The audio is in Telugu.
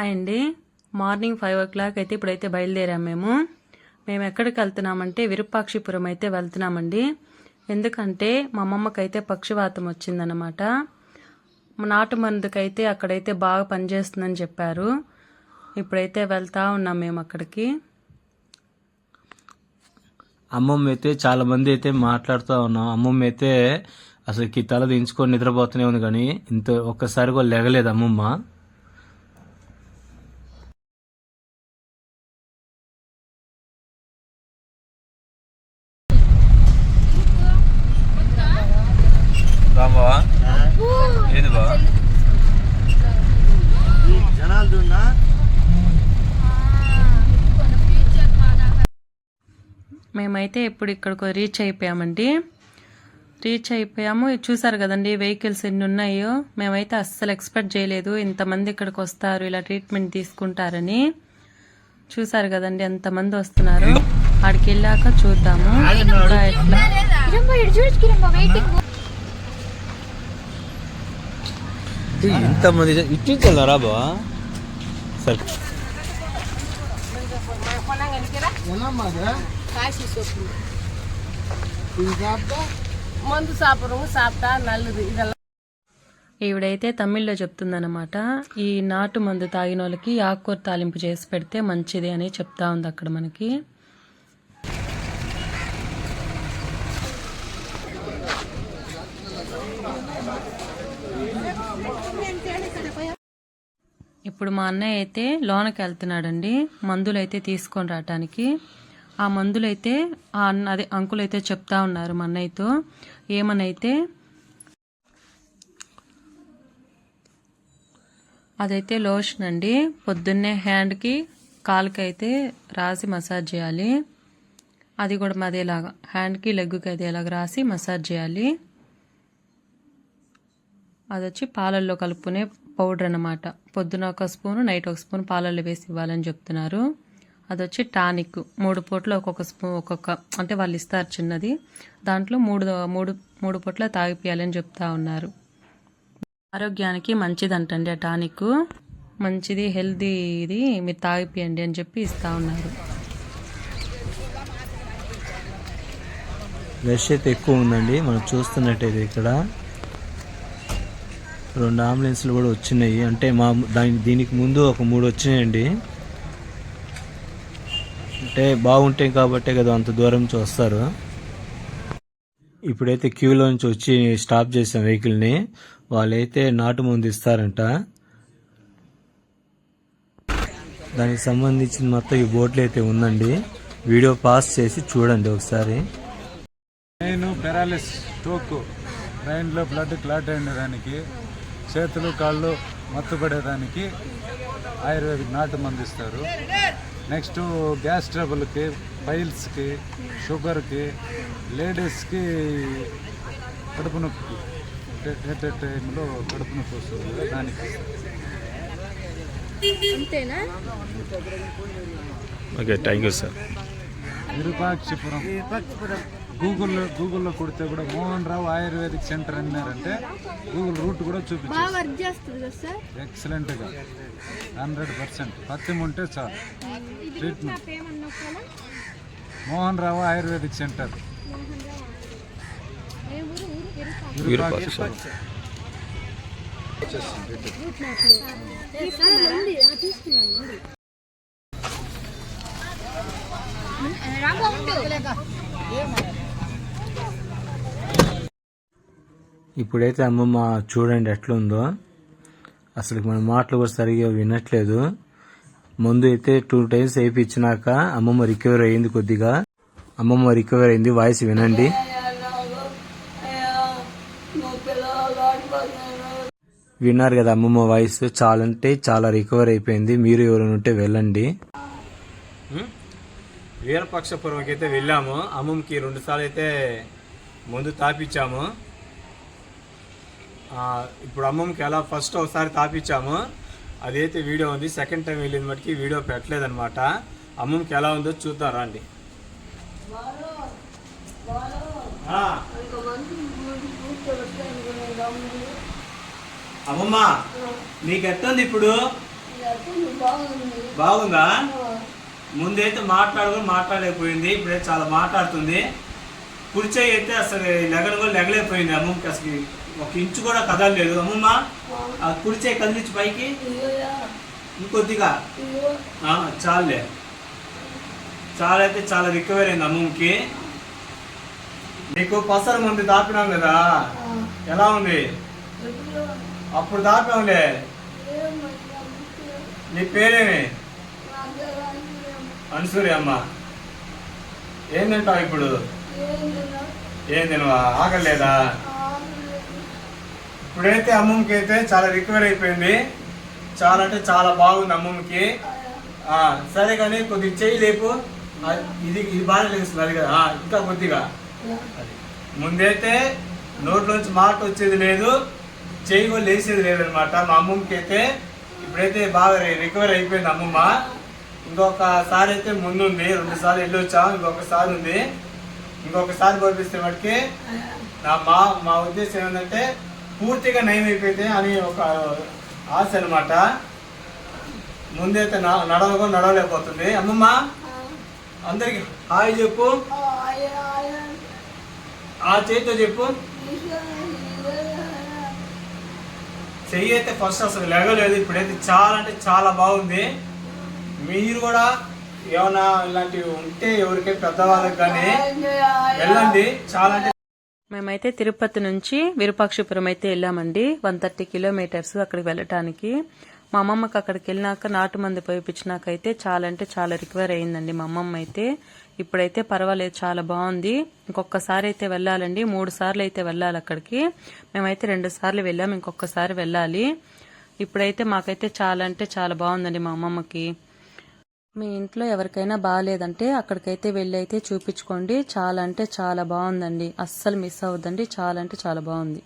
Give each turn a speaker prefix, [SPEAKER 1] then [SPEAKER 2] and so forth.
[SPEAKER 1] హాయ్ అండి. మార్నింగ్ ఫైవ్ ఓ క్లాక్ అయితే ఇప్పుడైతే బయలుదేరాం మేము. మేము ఎక్కడికి వెళ్తున్నామంటే విరూపాక్షిపురం అయితే వెళ్తున్నామండి. ఎందుకంటే మా అమ్మమ్మకైతే పక్షివాతం వచ్చిందనమాట నాటు మందుకైతే అక్కడైతే బాగా పనిచేస్తుందని చెప్పారు. ఇప్పుడైతే వెళ్తా ఉన్నాం మేము అక్కడికి.
[SPEAKER 2] అమ్మమ్మ అయితే చాలా మంది అయితే మాట్లాడుతూ ఉన్నాం. అమ్మమ్మ అయితే అసలుకి తల దించుకొని నిద్రపోతూనే ఉంది కానీ ఇంత ఒక్కసారి కూడా లెగలేదు అమ్మమ్మ. బాబా ఏది బా
[SPEAKER 1] మేమైతే ఇప్పుడు ఇక్కడికి రీచ్ అయిపోయామండి. రీచ్ అయిపోయాము. చూసారు కదండి వెహికల్స్ ఎన్ని ఉన్నాయో. మేమైతే అస్సలు ఎక్స్పెక్ట్ చేయలేదు ఇంతమంది ఇక్కడికి వస్తారు ఇలా ట్రీట్మెంట్ తీసుకుంటారని. చూసారు కదండి ఎంతమంది వస్తున్నారు. ఆడికి వెళ్ళాక చూద్దాము. ఇంకా ఎట్లా?
[SPEAKER 2] ఇంతమంది ఇచ్చించారా బా సరే.
[SPEAKER 3] మందు
[SPEAKER 1] ఈవిడైతే తమిళ్ళో చెప్తుందనమాట ఈ నాటు మందు తాగిన వాళ్ళకి ఆకుకూర తాలింపు చేసి పెడితే మంచిది అని చెప్తా ఉంది అక్కడ మనకి. ఇప్పుడు మా అన్నయ్య అయితే లోనకి వెళ్తున్నాడండి మందులు అయితే తీసుకొని రావటానికి. ఆ మందులైతే ఆ అన్న అదే అంకులు అయితే చెప్తా ఉన్నారు మా అన్నయ్యతో. ఏమనైతే అదైతే లోషన్ అండి. పొద్దున్నే హ్యాండ్కి కాలుకి అయితే రాసి మసాజ్ చేయాలి. అది కూడా అదేలాగా హ్యాండ్కి లెగ్కి అయితే ఇలాగ రాసి మసాజ్ చేయాలి. అది వచ్చి పాలల్లో కలుపుకునే పౌడర్ అన్నమాట. పొద్దున ఒక స్పూన్ నైట్ ఒక స్పూన్ పాలల్లో వేసి ఇవ్వాలని చెప్తున్నారు. అది వచ్చి టానిక్. మూడు పూట్ల ఒక్కొక్క స్పూన్ ఒక్కొక్క అంటే వాళ్ళు ఇస్తారు చిన్నది. దాంట్లో మూడు మూడు మూడు పూట్ల తాగిపియాలని చెప్తా ఉన్నారు. ఆరోగ్యానికి మంచిదంటండి ఆ టానిక్. మంచిది హెల్దీ ఇది మీరు తాగిపియండి అని చెప్పి ఇస్తా ఉన్నారు.
[SPEAKER 2] రష్ అయితే ఎక్కువ ఉందండి. మనం చూస్తున్నట్టయితే ఇక్కడ. రెండు అంబులెన్స్లు కూడా వచ్చినాయి. అంటే మా దాని దీనికి ముందు ఒక మూడు వచ్చినాయండి. అంటే బాగుంటాయి కాబట్టే కదా అంత దూరం నుంచి వస్తారు. ఇప్పుడైతే క్యూలో నుంచి వచ్చి స్టాప్ చేసాం వెహికల్ని. వాళ్ళైతే నాటు ముందు ఇస్తారంట. దానికి సంబంధించిన మొత్తం ఈ బోట్లు అయితే ఉందండి. వీడియో పాస్ చేసి చూడండి ఒకసారి.
[SPEAKER 4] నేను పెరాలిస్ స్ట్రోక్ ట్రైన్లో బ్లడ్ క్లాట్ అయినదానికి చేతులు కాళ్ళు మత్తుపడేదానికి ఆయుర్వేదిక్ నాటు మందు ఇస్తారు నెక్స్ట్ గ్యాస్ ట్రబుల్కి పైల్స్కి షుగర్కి లేడీస్కి కడుపు నొప్పికి. ఎట్ ఎట్ టైంలో కడుపు నొప్పి వస్తుంది దానికి
[SPEAKER 5] అంతేనా?
[SPEAKER 2] Okay thank you sir
[SPEAKER 4] Virupakshipuram. గూగుల్లో గూగుల్లో కొడితే కూడా మోహన్ రావు ఆయుర్వేదిక్ సెంటర్ అన్నారంటే గూగుల్ రూట్ కూడా చూపించారు ఎక్సలెంట్గా హండ్రెడ్ పర్సెంట్. పత్యం ఉంటే చాలు. Treatment Mohan Rao Ayurvedic centre.
[SPEAKER 5] ఏ
[SPEAKER 2] ఇప్పుడైతే అమ్మమ్మ చూడండి ఎట్లుందో. అసలు మన మాటలు కూడా సరిగా వినట్లేదు. ముందు అయితే టూ టైమ్స్ వేయించినాక అమ్మమ్మ రికవర్ అయింది కొద్దిగా. అమ్మమ్మ రికవర్ అయింది వాయిస్ వినండి. విన్నారు కదా అమ్మమ్మ వాయిస్ చాలా అంటే చాలా రికవర్ అయిపోయింది. మీరు ఎవరైనా ఉంటే వెళ్ళండి. వీరపక్షపురంకి అయితే వెళ్ళాము. అమ్మమ్మకి రెండు సార్లు అయితే ముందు తాపిచ్చాము ఇప్పుడు అమ్మమ్మకి ఎలా ఫస్ట్ ఒకసారి తాపించాము అదైతే వీడియో ఉంది. సెకండ్ టైం వెళ్ళింది మటుకి వీడియో పెట్టలేదనమాట అమ్మమ్మకి ఎలా ఉందో చూద్దాం రండి. అమ్మమ్మ నీకు ఎట్టుంది ఇప్పుడు?
[SPEAKER 6] బాగుందా? ముందైతే మాట్లాడుకుని మాట్లాడలేకపోయింది. ఇప్పుడైతే చాలా మాట్లాడుతుంది. కుర్చీ అయితే అసలు లెగలు కూడా లెగలేకపోయింది అమ్మమ్మకి అసలు. ఒక ఇంచు కూడా కదలలేదు. అమ్మమ్మ ఆ కుర్చీ కదిలించి పైకి. ఇంకొద్దిగా. ఆ, చాలులే చాలా అయితే చాలా రికవర్ అయింది అమ్మమ్మకి. నీకు పసర మంది దాపినాం కదా. ఎలా ఉంది? అప్పుడు దాపాంలే నీ పేరేమి? అనసూరి అమ్మ. ఏం తింటావు ఇప్పుడు? ఏం తినవా? ఆగలేదా ఇప్పుడైతే అమ్మమ్మకి అయితే చాలా రికవర్ అయిపోయింది. చాలా అంటే చాలా బాగుంది అమ్మమ్మకి. సరే కానీ కొద్దిగా చెయ్యి లేపు. ఇది ఇది బాగా లేస్తుంది అది కదా. ఇంకా కొద్దిగా. ముందైతే నోట్లోంచి మాట వచ్చేది లేదు. చెయ్యి కూడా లేచేది లేదనమాట. మా అమ్మమ్మకి అయితే ఇప్పుడైతే బాగా రికవర్ అయిపోయింది అమ్మమ్మ. ఇంకొకసారి అయితే ముందుంది. ఉంది రెండుసార్లు వెళ్ళి వచ్చాం. ఇంకొకసారి ఉంది. ఇంకొకసారి పంపిస్తే మటుకి నా మా మా ఉద్దేశం ఏంటంటే పూర్తిగా నయం అయిపోయింది అని ఒక ఆశ అనమాట ముందైతే నడవగా నడవలేకపోతుంది. అమ్మమ్మ అందరికి హాయ్ చెప్పు. ఆ చేతితో చెప్పు. చెయ్యి అయితే ఫస్ట్ అసలు లెగలేదు. ఇప్పుడైతే చాలా అంటే చాలా బాగుంది. మీరు కూడా ఏమైనా ఇలాంటివి ఉంటే ఎవరికై పెద్దవాళ్ళకి కానీ వెళ్ళండి. చాలా అంటే
[SPEAKER 1] మేమైతే తిరుపతి నుంచి విరూపాక్షపురం అయితే వెళ్ళామండి. వన్ థర్టీ కిలోమీటర్స్ అక్కడికి వెళ్ళటానికి. మా అమ్మమ్మకి అక్కడికి వెళ్ళినాక నాటు మంది పోయిపించినాకైతే చాలా అంటే చాలా రికవర్ అయిందండి మా అమ్మమ్మ అయితే. ఇప్పుడైతే పర్వాలేదు చాలా బాగుంది. ఇంకొకసారి అయితే వెళ్ళాలండి. మూడు సార్లు అయితే వెళ్ళాలి అక్కడికి. మేమైతే రెండు సార్లు వెళ్ళాం ఇంకొకసారి వెళ్ళాలి. ఇప్పుడైతే మాకైతే చాలా అంటే చాలా బాగుందండి మా అమ్మమ్మకి. మీ ఇంట్లో ఎవరికైనా బాగాలేదంటే అక్కడికైతే వెళ్ళి అయితే చూపించుకోండి. చాలా అంటే చాలా బాగుందండి. అస్సలు మిస్ అవ్వద్దండి. చాలా అంటే చాలా బాగుంది.